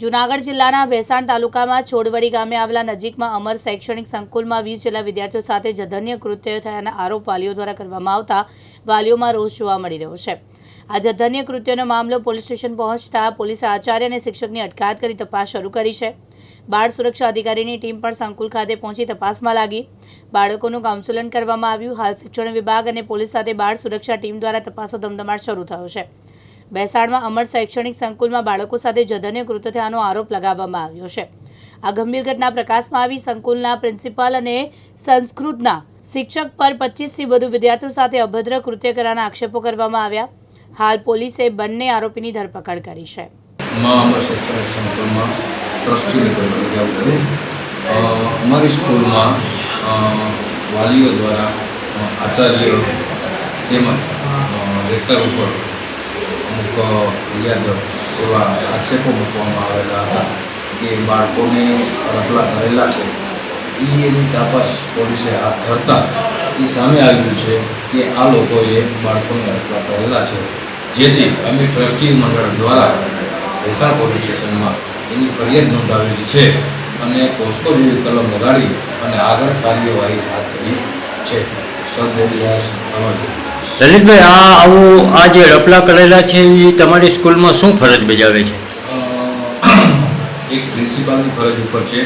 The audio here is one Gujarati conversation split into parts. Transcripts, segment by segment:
જૂનાગઢ જિલ્લાના ભેસાણ તાલુકામાં છોડવડી ગામે આવેલા નજીકમાં અમર શૈક્ષણિક સંકુલમાં વીસ જેટલા વિદ્યાર્થીઓ સાથે જધન્ય કૃત્ય થયાના આરોપ વાલીઓ દ્વારા કરવામાં આવતા વાલીઓમાં રોષ જોવા મળી રહ્યો છે. આ જધન્ય કૃત્યનો મામલો પોલીસ સ્ટેશન પહોંચતા પોલીસે આચાર્ય અને શિક્ષકની અટકાયત કરી તપાસ શરૂ કરી છે. બાળ સુરક્ષા અધિકારીની ટીમ પણ સંકુલ ખાતે પહોંચી તપાસમાં લાગી. બાળકોનું કાઉન્સેલન કરવામાં આવ્યું. હાલ શિક્ષણ વિભાગ અને પોલીસ સાથે બાળ સુરક્ષા ટીમ દ્વારા તપાસો ધમધમાટ શરૂ થયો છે. ભેસાણમાં અમર શૈક્ષણિક સંકુલમાં બાળકો સાથે જધન્ય કૃત્ય થયાનો આરોપ લગાવવામાં આવ્યો છે. આ ગંભીર ઘટના પ્રકાશમાં આવી સંકુલના પ્રિન્સિપાલ અને સંસ્કૃતના શિક્ષક પર પચીસથી વધુ વિદ્યાર્થીઓ સાથે અભદ્ર કૃત્ય કરવાના આક્ષેપો કરવામાં આવ્યા. હાલ પોલીસે બંને આરોપીની ધરપકડ કરી છે. અમર સંકુલમાં વાલીઓ દ્વારા આચાર્ય તેમજ અ, ઉપર અમુક ફરિયાદ એવા આક્ષેપો મૂકવામાં આવેલા હતા કે બાળકોને રખલા કરેલા છે. એ એની તપાસ પોલીસે હાથ ધરતા એ સામે આવ્યું છે કે આ લોકોએ બાળકોને રખલા કરેલા છે. જેથી અમે ટ્રસ્ટી મંડળ દ્વારા ભેસાણ પોલીસ સ્ટેશનમાં એની ફરિયાદ નોંધાવેલી છે અને પોસ્કો જેવી કલમ લગાડી અને આગળ કાર્યવાહી હાથ ધરી છે. સદૈયાસ અમર લલિતભાઈ આ આવું આ જે રપલા કરેલા છે એ તમારી સ્કૂલમાં શું ફરજ બજાવે છે? એક પ્રિન્સિપાલની ફરજ ઉપર છે.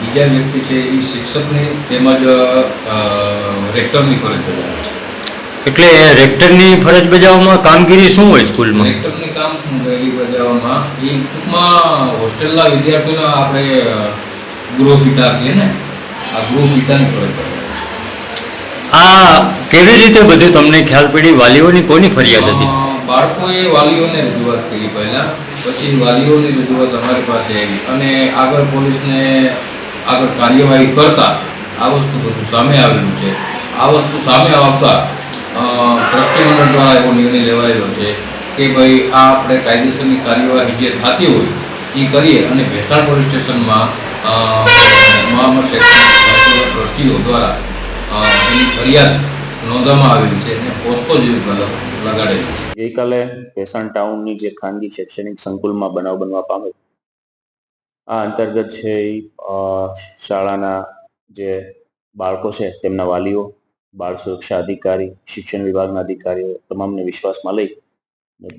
બીજા વ્યક્તિ છે એ શિક્ષકની તેમજ રેક્ટરની ફરજ બજાવે છે. એટલે રેક્ટરની ફરજ બજાવવામાં કામગીરી શું હોય સ્કૂલમાં? રેક્ટરની કામગીરી બજાવવામાં એ ટૂંકમાં હોસ્ટેલના વિદ્યાર્થીઓને આપણે ગૃહ પિતા કહીએ ને આ ગૃહપિતાની ફરજ બજાવે છે. આ કેવી રીતે બધું તમને ખ્યાલ પડી? વાલીઓની કોની ફરિયાદ હતી? બાળકોએ વાલીઓને રજૂઆત કરી પહેલાં. પછી વાલીઓની રજૂઆત અમારી પાસે આવી. અને આગળ પોલીસને આગળ કાર્યવાહી કરતા આ વસ્તુ બધું સામે આવેલું છે. આ વસ્તુ સામે આવતા ટ્રસ્ટીમંડળ દ્વારા એવો નિર્ણય લેવાયેલો છે કે ભાઈ, આ આપણે કાયદેસરની કાર્યવાહી જે થતી હોય એ કરીએ અને ભેસાણ પોલીસ સ્ટેશનમાં ટ્રસ્ટીઓ દ્વારા એની ફરિયાદ નોંધવામાં ગઈકાલે ભેસાણ ટાઉનની જે ખાનગી શૈક્ષણિક સંકુલમાં બનાવ બનવા પામે આ અંતર્ગત છે શાળાના જે બાળકો છે તેમના વાલીઓ, બાળ સુરક્ષા અધિકારી, શિક્ષણ વિભાગના અધિકારીઓ તમામને વિશ્વાસમાં લઈ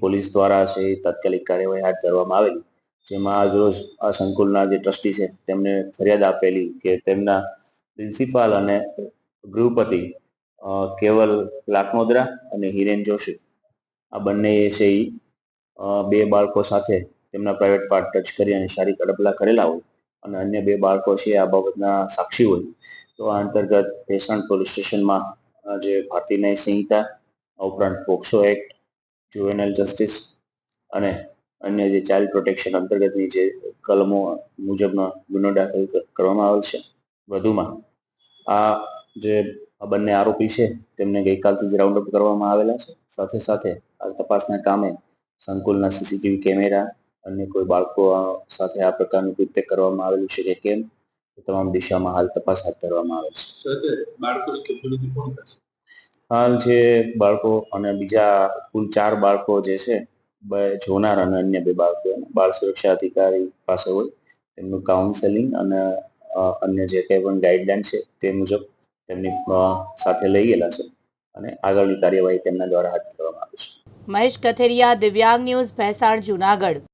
પોલીસ દ્વારા છે એ તાત્કાલિક કાર્યવાહી હાથ ધરવામાં આવેલી. જેમાં આજરોજ આ સંકુલના જે ટ્રસ્ટી છે તેમને ફરિયાદ આપેલી કે તેમના પ્રિન્સિપાલ અને ગૃહપતિ કેવલ લાખનોદરા અને હિરેન જોશી. આ બંને છે એ બે બાળકો સાથે તેમના પ્રાઇવેટ પાર્ટ ટચ કરી અને શારીરિક અડપલા કરેલા હોય અને અન્ય બે બાળકો છે આ બાબતના સાક્ષી હોય. તો આ અંતર્ગત ભેસાણ પોલીસ સ્ટેશનમાં જે ભારતીય સંહિતા ઉપરાંત પોક્સો એક્ટ જુવેનલ જસ્ટિસ અને અન્ય જે ચાઇલ્ડ પ્રોટેક્શન અંતર્ગતની જે કલમો મુજબનો ગુનો દાખલ કરવામાં આવેલ છે. વધુમાં, આ જે આ બંને આરોપી છે તેમને ગઈકાલથી જ રાઉન્ડ અપ કરવામાં આવેલા છે. સાથે સાથે આ તપાસના કામે સંકુલના સીસીટીવી કેમેરા અન્ય કોઈ બાળકો સાથે આ પ્રકારનું કૃત્ય કરવામાં આવેલું છે કે કેમ તમામ દિશામાં હાલ તપાસ હાથ ધરવામાં આવે છે. હાલ જે બાળકો અને બીજા કુલ ચાર બાળકો જે છે બે જોનાર અને અન્ય બે બાળકો બાળ સુરક્ષા અધિકારી પાસે હોય તેમનું કાઉન્સેલિંગ અને અન્ય જે કંઈ પણ ગાઈડલાઈન છે તે મુજબ તેમની સાથે લઈ ગયેલા છે અને આગળની કાર્યવાહી તેમના દ્વારા હાથ ધરવામાં આવે છે. મહેશ કથેરિયા, દિવ્યાંગ ન્યૂઝ, ભેસાણ, જૂનાગઢ.